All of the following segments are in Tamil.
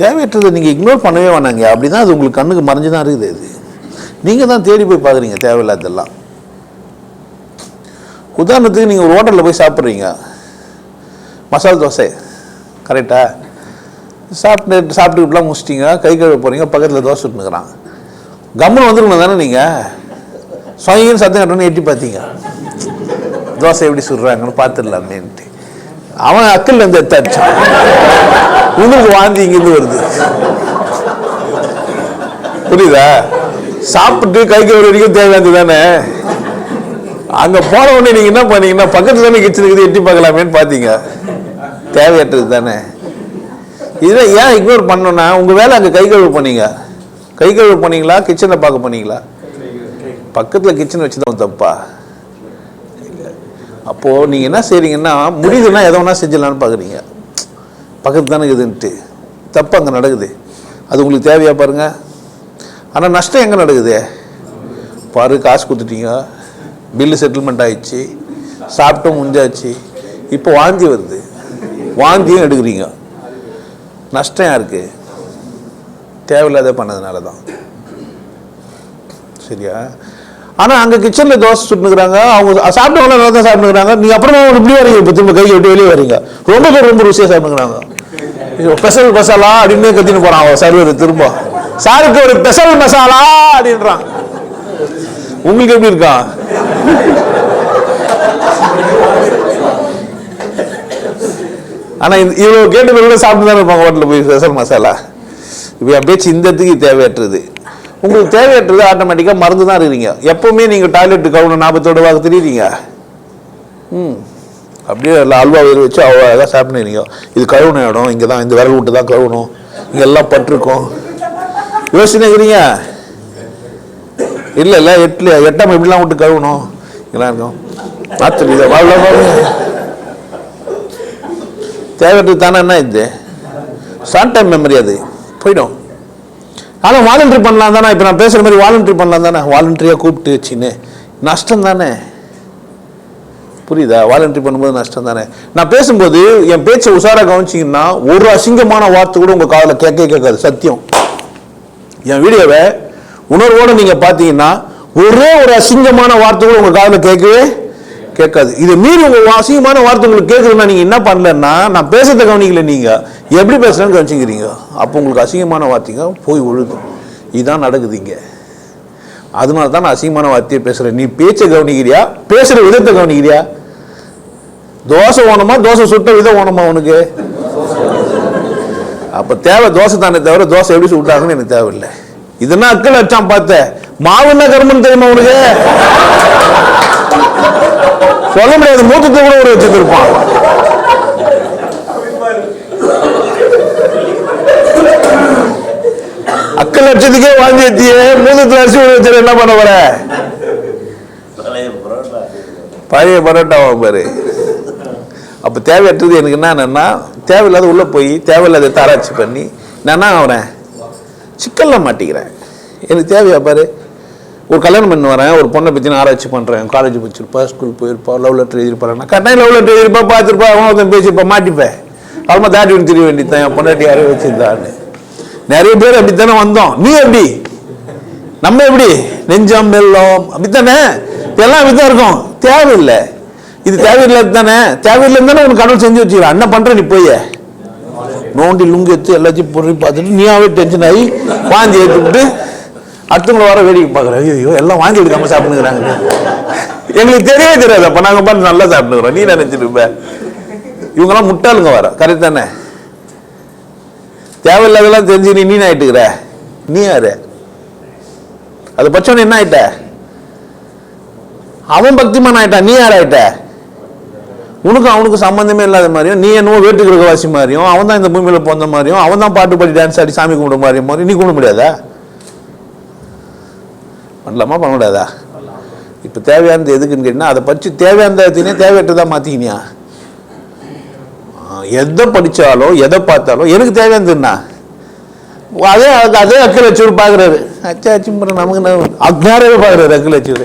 தேவையற்றதை நீங்கள் இக்னோர் பண்ணவே வேணாங்க. அப்படி தான் அது உங்களுக்கு கண்ணுக்கு மறைஞ்சு தான் இருக்குது அது நீங்கள் தான் தேடி போய் பார்க்குறீங்க தேவையில்லாததெல்லாம். உதாரணத்துக்கு நீங்கள் ஒரு ஹோட்டலில் போய் சாப்பிட்றீங்க. மசால் தோசை. கரெக்டா சாப்பிட்டு சாப்பிட்டுக்கிட்டுலாம் முடிச்சிட்டிங்க. கை கழுவ போகிறீங்க பக்கத்தில் தோசை சுட்டுனுக்குறான் கம்மல் வந்துருக்கணும் தானே நீங்கள் சுவங்கின்னு சத்தம் கட்டணும்னு எட்டி பார்த்தீங்க. தோசை எப்படி சுடுறாங்கன்னு பார்த்துடலாமேன்ட்டு. அவன் அக்கல்ல இருந்து எடுத்து உங்களுக்கு வாந்தி இங்கிருந்து வருது. புரியுதா? சாப்பிட்டு கை கழுவுற வரைக்கும் தேவையானது தானே? அங்க போன உடனே நீங்க என்ன பண்ணீங்கன்னா பக்கத்துல தானே கிச்சன் இருக்குது எட்டி பார்க்கலாமேன்னு பார்த்தீங்க தேவையற்றது தானே? இதை ஏன் இக்னோர் பண்ணோம்னா உங்க வேலை அங்க கை கழுவு பண்ணீங்க. கை கழுவு பண்ணீங்களா? கிச்சனை பார்க்க பண்ணீங்களா? பக்கத்துல கிச்சன் வச்சுதான் தப்பா? அப்போது நீங்கள் என்ன செய்கிறீங்கன்னா முடியுதுன்னா எதை வேணால் செஞ்சிடலான்னு பார்க்குறீங்க பக்கத்து தானே இருக்குதுன்ட்டு. தப்பு அங்கே நடக்குது. அது உங்களுக்கு தேவையா பாருங்க. ஆனால் நஷ்டம் எங்கே நடக்குது? பாரு காசு கொடுத்துட்டீங்க. பில்லு செட்டில்மெண்ட் ஆயிடுச்சு. சாப்பிட்டும் முடிஞ்சாச்சு. இப்போ வாந்தி வருது. வாந்தியும் எடுக்கிறீங்க. நஷ்டம் யாருக்கு? தேவையில்லாத பண்ணதுனால தான் சரியா? ஆனால் அங்கே கிச்சனில் தோசை சுட்டுனுக்குறாங்க. அவங்க சாப்பிட்டவங்க நல்லா தான் சாப்பிட்டுக்கிறாங்க நீ அப்புறமா ஒரு இப்படி வரீங்க இப்போ திரும்ப கையை விட்டு வெளியே வரீங்க. ரொம்ப பேர் ரொம்ப ருசியாக சாப்பிட்டுக்கிறாங்க ஸ்பெஷல் மசாலா அப்படின்னு கத்தின்னு போகிறான் அவன் சர்வர் திரும்ப. சாருக்கு ஒரு ஸ்பெஷல் மசாலா அப்படின்றான். உங்களுக்கு எப்படி இருக்கான் ஆனால் இந்த- இவ்வளவு கேட்டு கூட சாப்பிட்டு தானே இருப்பாங்க ஹோட்டலில் போய் ஸ்பெஷல் மசாலா. இப்போ என் பேச்சு இந்த இடத்துக்கு தேவையற்றது. உங்களுக்கு தேவையற்றது ஆட்டோமேட்டிக்காக மறந்து தான் இருக்கிறீங்க. எப்பவுமே நீங்கள் டாய்லெட் கவுன ஞாபகத்தோட வாங்க தெரியுறீங்க. ம். அப்படியே எல்லாம் அல்வா வேறு வச்சு அழகாக சாப்பிடுறீங்க இது கழுவுன இடம் இங்கே தான் இந்த விரல் விட்டு தான் கழுவணும். இங்கே எல்லாம் பட்டிருக்கோம். யோசிச்சுக்கிறீங்க? இல்லை இல்லை எட்டுல எட்டாம் எப்படிலாம் விட்டு கழுவணும்? இதெல்லாம் இருக்கும். மாத்திரை இதை தேவையற்றது தானே என்ன இது? ஷார்ட் டைம் மெமரி அது. போயிடும். ஆனால் வாலண்டரி பண்ணலாம் தானே? இப்போ நான் பேசுகிற மாதிரி வாலண்டரி பண்ணலாம் தானே? வாலண்டரியாக கூப்பிட்டு வச்சுன்னு நஷ்டம் தானே? புரியுதா? வாலண்டரி பண்ணும்போது நஷ்டம் தானே? நான் பேசும்போது என் பேச்சை உஷாராக கவனிச்சிங்கன்னா ஒரு அசிங்கமான வார்த்தை கூட உங்கள் காதில் கேட்க கேட்காது. சத்தியம். என் வீடியோவை உணர்வோடு நீங்கள் பார்த்தீங்கன்னா ஒரே ஒரு அசிங்கமான வார்த்தை கூட உங்கள் காதில் கேட்கவே கேட்காது. இது மீறி உங்கள் அசிங்கமான வார்த்தை உங்களுக்கு கேட்குதுன்னா நீங்கள் என்ன பண்ணலன்னா நான் பேசுறத கவனிக்கல நீங்கள் எப்படி பேசுகிறேன்னு கவனிச்சிக்கிறீங்க? அப்போ உங்களுக்கு அசிங்கமான வார்த்தைங்க போய் விழுதும் இதுதான் நடக்குது இங்கே. அதனால தான் நான் அசிங்கமான வார்த்தையை பேசுகிறேன் நீ பேச்சை கவனிக்கிறியா? பேசுகிற விதத்தை கவனிக்கிறியா? தோசை ஓனமா தோசை சுட்ட விதம் ஓனமா உனக்கு? அப்போ தேவை தோசை தானே தவிர தோசை எப்படி சுட்டாங்கன்னு எனக்கு தேவையில்லை. இதுனா அக்கள் அச்சான் பார்த்தேன் மாவுன்னா கருமன்னு தெரியுமா உனக்கு? சொல்ல முடியாது. மூத்தத்தை கூட ஒரு வச்சுருப்பான் அக்கல் லட்சத்துக்கே வாங்கி ஏத்தியே மூத்தத்தில் அரிசி ஊற வச்சு என்ன பண்ண போற? பழைய பரோட்டாவா பாரு. அப்போ தேவையற்றது எனக்கு என்னன்னா தேவையில்லாத உள்ளே போய் தேவையில்லாத தாராய்ச்சி பண்ணி நான் என்ன ஆகிறேன் சிக்கலில் மாட்டிக்கிறேன். எனக்கு தேவையா பாரு? ஒரு கல்யாணம் பண்ணி வரேன் ஒரு பொண்ணை பற்றி நான் ஆராய்ச்சி பண்ணுறேன் காலேஜ் படிச்சிருப்பா ஸ்கூல் போயிருப்பா லவ் லெட்டர் எழுதிருப்பா நான் கட்டாயம் லவ் லெட்டர் எழுதிருப்பா பார்த்துருப்பா அவன் ஒருத்தன் பேசியிருப்பா மாட்டிப்பேன். அப்புறமா தாட்டி ஒன்று தெரிய வேண்டியது என் பொண்டாட்டி யாரையும் வச்சிருந்தான்னு. நிறைய பேர் அப்படித்தானே வந்தோம். நீ எப்படி? நம்ம எப்படி? நெஞ்சம் வெள்ளம் அப்படித்தானே? எல்லாம் அப்படித்தான் இருக்கும். தேவையில்லை. இது தேவையில்லாது தானே? தேவையில்லை தானே உனக்கு கடவுள் செஞ்சு வச்சுக்கிறேன் என்ன பண்ணுற நீ போய். நோண்டி லுங்கு எடுத்து எல்லாத்தையும் பொருள் பார்த்துட்டு நீயாவே டென்ஷன் ஆகி வாந்தி ஏற்றுக்கிட்டு அடுத்தவங்கள வர வேடிக்கை பார்க்குறேன். ஐயோ எல்லாம் வாங்கி எடுக்காம சாப்பிட்டுக்கிறாங்க எங்களுக்கு தெரியவே தெரியாது. அப்போ நாங்கள் பார்த்து நல்லா சாப்பிட்டுக்கிறோம் நீ நினைச்சிட்டு இவங்கெல்லாம் முட்டாளுங்க வர கரெக்ட் தானே? தேவையில்லாதெல்லாம் தெரிஞ்சு நீ நீ ஆகிட்டுக்கிற நீ யாரு? அது பட்சம் என்ன ஆயிட்ட? அவன் பக்திமான் ஆயிட்டான். நீ யார் ஆயிட்ட? உனக்கும் அவனுக்கு சம்பந்தமே இல்லாத மாதிரியும் நீ என்னவோ வேட்டுக்கிற வாசி மாதிரியும் அவன் தான் இந்த பூமியில் போன மாதிரியும் அவன் தான் பாட்டு பாடி டான்ஸ் ஆடி சாமி கும்பிட மாதிரியும் மாதிரி நீ கும்பிட முடியாதா? பண்ணலாமா? பண்ணக்கூடாதா? இப்போ தேவையானது எதுக்குன்னு கேட்டிங்கன்னா அதை பற்றி தேவையானதே தேவையற்றதா மாத்திக்கினியா? ஆ, எதை படிச்சாலும் எதை பார்த்தாலும் எனக்கு தேவையானதுன்னா. அதே அதே அக்கு வச்சூர் பார்க்குறாரு. அச்சா நமக்கு நான் அக்னாரவே பார்க்குறாரு அக்கு வச்சூர்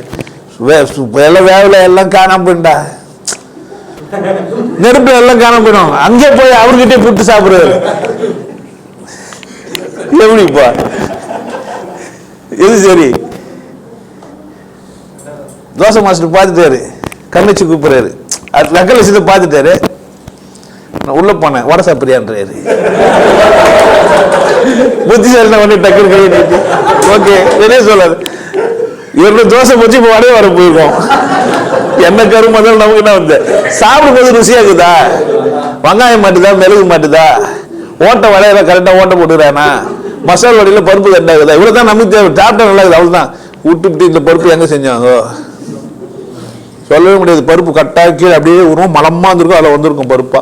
எல்லாம் வேவல எல்லாம் காணாம போயிண்டா நெருப்புல எல்லாம் காணாம போயிடும். அங்கே போய் அவர்கிட்டே புட்டு சாப்பிடுறாரு. எப்படிப்பா இது சரி? தோசை மாஸ்டர் பார்த்துட்டாரு. கண்ணச்சு கூப்பிடுறாரு. அது லக்கல் லட்சத்தை பார்த்துட்டாரு. நான் உள்ளே போனேன். வடை சாப்பிட்றியான்றாரு. புத்திசாலி ஒன்று டக்குனு கை ஓகே வெளியே சொல்லாது இவருடைய தோசை போச்சு இப்போ வடையே வர போயிருக்கோம். என்ன கரும்பு வந்தாலும் நமக்கு என்ன வந்து? சாப்பிடும்போது ருசியாக இருக்குதா? வெங்காயம் மாட்டுதா மிளகு மாட்டுதா? ஓட்டை வடையில கரெக்டாக ஓட்ட போட்டுக்கிறானா? மசால் வடையில் பருப்பு கரெக்டாக இருக்குதா இவ்வளோ தான் நமக்கு தேவை. சாப்பிட்டா நல்லா இருக்குது அவ்வளோதான் விட்டு விட்டு இந்த பருப்பு எங்கே செஞ்சாங்க? சொல்லவே முடியாது. பருப்பு கட்டாக அப்படியே உருவம் மலமாக இருந்திருக்கும் அதில் வந்திருக்கும் பருப்பா.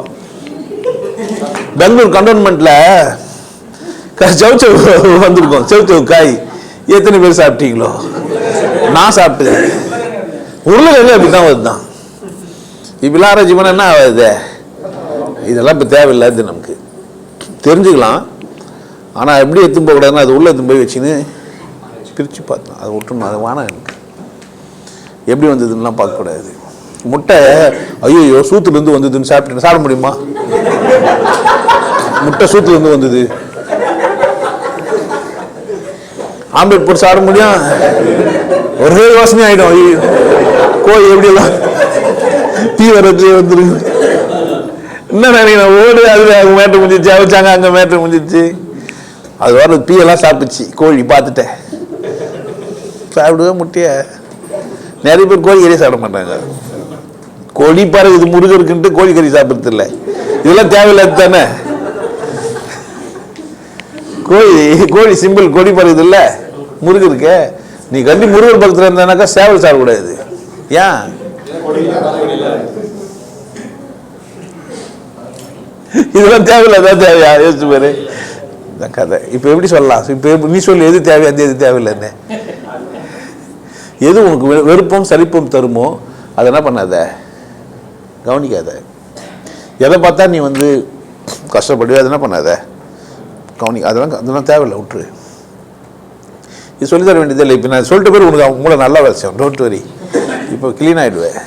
பெங்களூர் கண்டோன்மெண்ட்டில் சவுச்சவு வந்திருக்கும். சவுச்சவு காய். எத்தனை பேர் சாப்பிட்டீங்களோ? நான் சாப்பிட்டேன். உருளைக்கிழங்கு அப்படி தான் வருதான் இப்படிலாம் ஆராய்ச்சி பண்ண என்ன ஆகுது? இதெல்லாம் இப்போ தேவையில்லாது நமக்கு. தெரிஞ்சுக்கலாம். ஆனால் எப்படி எடுத்துன்னு போகக்கூடாதுன்னா அது உள்ளே எடுத்துன்னு போய் வச்சுன்னு பிரித்து பார்த்தோம் அதை விட்டுணும் அது வானம் எனக்கு. எப்படி வந்ததுன்னெலாம் பார்க்கக்கூடாது முட்டை ஐயோ சூத்துலேருந்து வந்ததுன்னு சாப்பிட்டு சாப்பிட முடியுமா? முட்டை சூத்துலேருந்து வந்தது. ஆம்லெட் போட்டு சாப்பிட முடியும் ஒரே யோசனை ஆகிடும் ஐயோ கோழி எப்படியெல்லாம் தீ வரது வந்துருக்கு என்ன நினைக்கிறேன் ஓடு அது அங்கே மேட்டு முடிஞ்சிச்சு அவிச்சாங்க அங்கே மேட்டு முடிஞ்சிச்சு அது வர தீயெல்லாம் சாப்பிடுச்சு. கோழி பார்த்துட்டேன். சாப்பிடுவேன் முட்டையை. நிறைய பேர் கோழி கறி சாப்பிட மாட்டாங்க. கோழி பாருங்க இது முருகருக்குன்ட்டு கோழி கறி சாப்பிட்றது இல்லை. இதெல்லாம் தேவையில்லாது தானே? கோழி கோழி சிம்பிள் கோழி பறகுது இல்லை. முருகருக்கு. நீ கண்டி முருகர் பக்கத்தில் இருந்தானாக்கா சேவல் சாப்பிடக்கூடாது ஏன்? இதெல்லாம் தேவையில்லாத தேவையா? யோசிச்சு பாரு. கதை. இப்போ எப்படி சொல்லலாம்? இப்போ நீ சொல்லு எது தேவையா எது தேவையில்லைன்னு. எது உனக்கு வெறுப்பும் சலிப்பும் தருமோ அதை என்ன பண்ணாத? கவனிக்காத. எதை பார்த்தா நீ வந்து கஷ்டப்படுவே அதை என்ன பண்ணாத? கவனி அதெல்லாம் அதெல்லாம் தேவையில்லை விட்டுரு. இது சொல்லித் தர வேண்டியதில்லை. இப்போ நான் சொல்லிட்டு பேர் உனக்கு அவங்க மூளை நல்லா வச்சேன் டோன்ட் வரி இப்போ க்ளீன் ஆகிடுவேன்